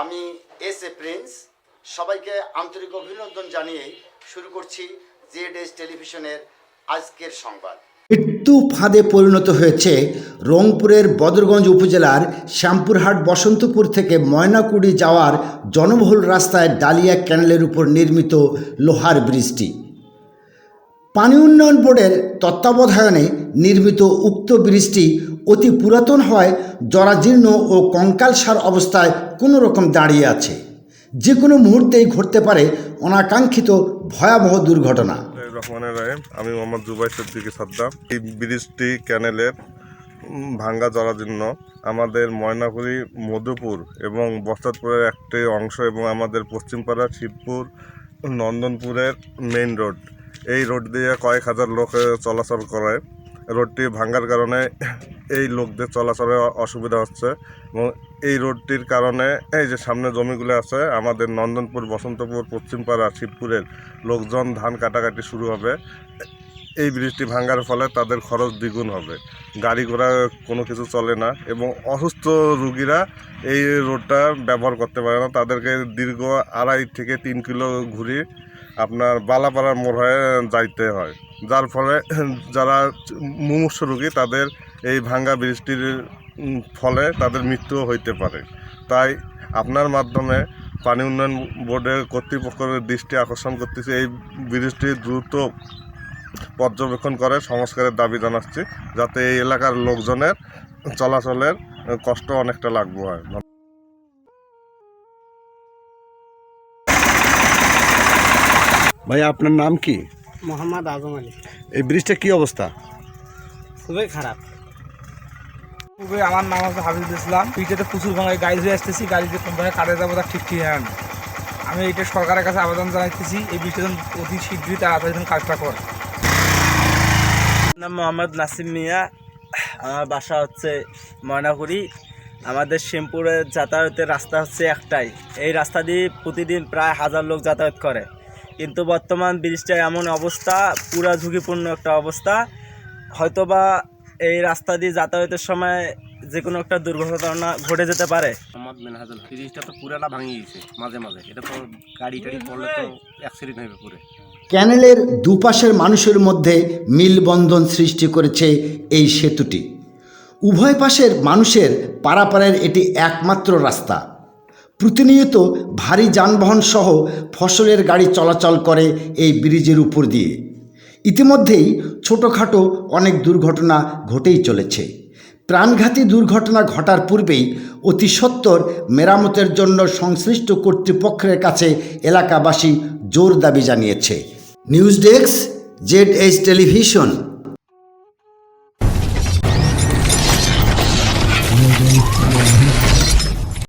আমি S A Prince. সবাইকে আন্তরিক অভিনন্দন জানিয়ে শুরু করছি জেড এস টেলিভিশনের আজকের সংবাদ। মৃত্যু ফাঁদে পরিণত হয়েছে রংপুরের বদরগঞ্জ উপজেলার শ্যামপুরহাট বসন্তপুর থেকে ময়নাকুড়ি যাওয়ার জনবহুল রাস্তায় ডালিয়া ক্যানেলের উপর নির্মিত লোহার ব্রিজটি। পানি উন্নয়ন বোর্ডের তত্ত্বাবধানে নির্মিত উক্ত ব্রিজটি অতি পুরাতন হওয়ায় জরাজীর্ণ ও কঙ্কালসার অবস্থায় কোনো রকম দাঁড়িয়ে আছে। যে কোনো মুহূর্তেই ঘটতে পারে অনাকাঙ্ক্ষিত ভয়াবহ দুর্ঘটনা। রহমানের রাহিম। আমি মোহাম্মদ জুবাই সিদ্দিকি সাদ্দাম। এই ব্রিজটি ক্যানেলের ভাঙ্গা জরাজীর্ণ। আমাদের ময়নাপুরি মধুপুর এবং বস্তাদপুরের একটি অংশ এবং আমাদের পশ্চিমপাড়া শিবপুর, নন্দনপুরের মেইন রোড এই রোড দিয়ে কয়েক হাজার লোক চলাচল করে। রোডটি ভাঙ্গার কারণে এই লোকদের চলাচলে অসুবিধা হচ্ছে এবং এই রোডটির কারণে এই যে সামনে জমিগুলো আছে, আমাদের নন্দনপুর, বসন্তপুর, পশ্চিমপাড়া, শিবপুরের লোকজন ধান কাটাকাটি শুরু হবে। এই ব্রিজটি ভাঙার ফলে তাদের খরচ দ্বিগুণ হবে। গাড়ি ঘোড়া কোনো কিছু চলে না এবং অসুস্থ রুগীরা এই রোডটা ব্যবহার করতে পারে না। তাদেরকে দীর্ঘ আড়াই থেকে তিন কিলো ঘুরে আপনার বালাপাড়ার মোড় হয়ে যাইতে হয়। যার ফলে যারা মুমূর্ষ রুগী, তাদের এই ভাঙ্গা ব্রিজটির ফলে তাদের মৃত্যু হইতে পারে। তাই আপনার মাধ্যমে পানি উন্নয়ন বোর্ডের কর্তৃপক্ষের দৃষ্টি আকর্ষণ করতেছে। এই ব্রিজটি দ্রুত পর্যবেক্ষণ করে সংস্কারের দাবি জানাচ্ছি যাতে এই এলাকার লোকজনের চলাচলের কষ্ট অনেকটা লাগবে হয়। ভাই আপনার নাম কি? মোহাম্মদ আজম আলী। এই ব্রিজটা কি অবস্থা? খুবই খারাপ। পূর্বে আমার নাম হচ্ছে হাফিজ ইসলাম। পিঠেতে প্রচুর ভাঙায় গাড়ি ধরে আসতেছি গাড়িতে কোনভাবে কাটে যাব তার ঠিক ঠিক হয় না। আমি এইটা সরকারের কাছে আবেদন জানাইতেছি এই বিষয়টা যেন অতি শীঘ্রই তাড়াতাড়ি কাজটা করে। নাম মোহাম্মদ নাসিম মিয়া। আমার বাসা হচ্ছে ময়নাকুড়ি আমাদের শ্যামপুরের যাতায়াতের রাস্তা হচ্ছে একটাই। এই রাস্তা দিয়ে প্রতিদিন প্রায় হাজার লোক যাতায়াত করে। কিন্তু বর্তমান ব্রিজটা এমন অবস্থা পুরা ঝুঁকিপূর্ণ একটা অবস্থা। হয়তোবা এই রাস্তা দিয়ে যাতায়াতের সময় যে কোনো একটা দুর্ঘটনা ঘটে যেতে পারে। মোহাম্মদ মেনহাজুল ফ্রিজটা তো পুরাটা ভাঙিয়ে গেছে মাঝে মাঝে। এটা তো গাড়ি টাড়ি পড়লে তো অ্যাক্সিডেন্ট হবে পুরে। ক্যানেলের দুপাশের মানুষের মধ্যে মিলবন্ধন সৃষ্টি করেছে এই সেতুটি। উভয় পাশের মানুষের পারাপারের এটি একমাত্র রাস্তা। প্রতিনিয়ত ভারী যানবাহন সহ ফসলের গাড়ি চলাচল করে এই ব্রিজের উপর দিয়ে। ইতিমধ্যেই ছোটোখাটো অনেক দুর্ঘটনা ঘটেই চলেছে। প্রাণঘাতী দুর্ঘটনা ঘটার পূর্বেই অতি সত্বর মেরামতের জন্য সংশ্লিষ্ট কর্তৃপক্ষের কাছে এলাকাবাসী জোর দাবি জানিয়েছে। News desk Z H television.